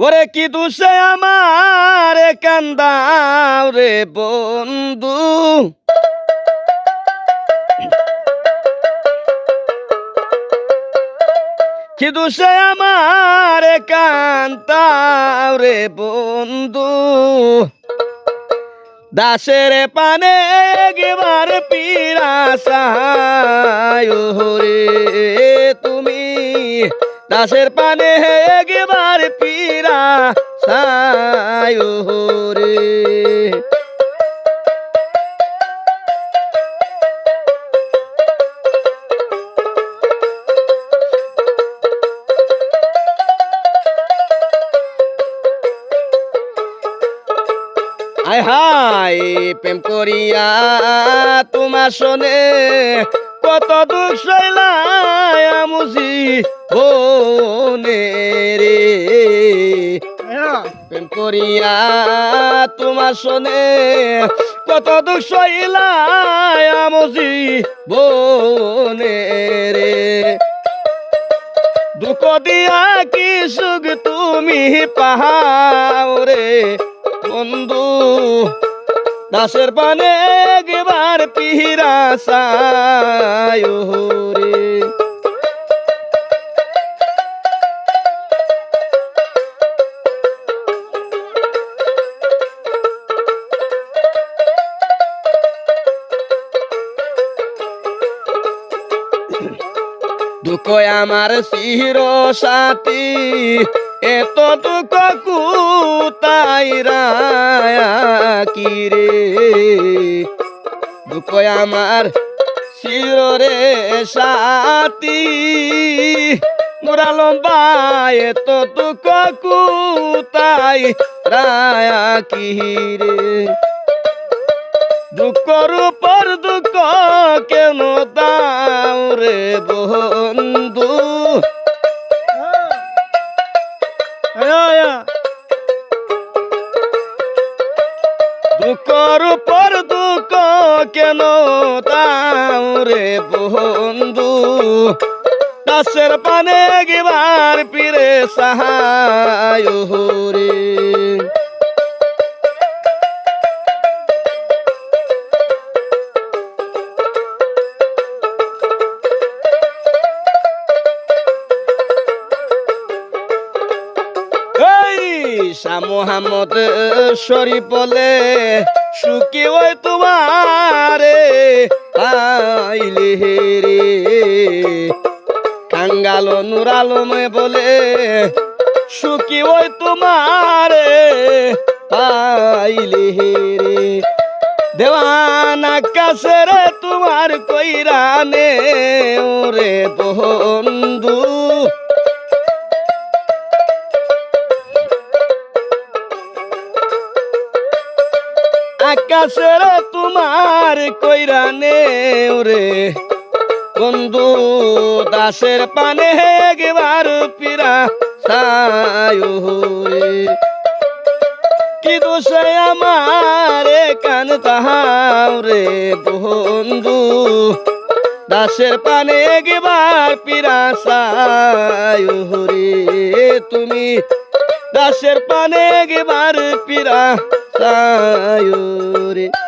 ওরে কি দুষে আমার কান্দাও রে বন্ধু? কি দুষে আমার কান্তাও রে বন্ধু? দাসের পানে গেবার পিরাসায় রে তুমি। দাসের পানে গেবার সায় রে। আয় হায় প্রেম করিয়া তোমার শোনে কত দুঃখ করিয়া তোমার শোনে কত দুঃখ সইলায় মুসি বনে রে। দুঃখ দিয়া কি সুখ তুমি পাহাও রে। বন্ধু, দাসের পানে গেবার পিহিরা সায় রে। দুঃখ আমার শির সাথী, এত দুঃখ কুতাই কি রে? দুঃখ আমার শিরে সাথী, মোরা লম্বা, এত দুঃখ কুতাই কি রে? দুঃখর উপর দুঃখ কেন দাও রে বন্ধু? দুঃখর উপর দুঃখ কেন দাও রে বন্ধু? দাসের পানে গিবার পিরে সাহায় রে শাহ মোহাম্মদ শরীফ বলে, সুখী ওই তোমারে আইলে রে। কাঙ্গাল নুর আলমে বলে, সুখী ওই তোমারে পাইলে রে। দেওয়ান আকাশে রে তোমার কইরানে, ওরে আকাশের তোমার কইরানে ওরে। বন্ধু, দাসের পানে গেবার পিরা সায় কি দোষে আমার কান তাহাও বন্ধু? দাসের পানে গেবার পিরা সায় রে তুমি দাসের পানে গেবার পিরা সায় রে।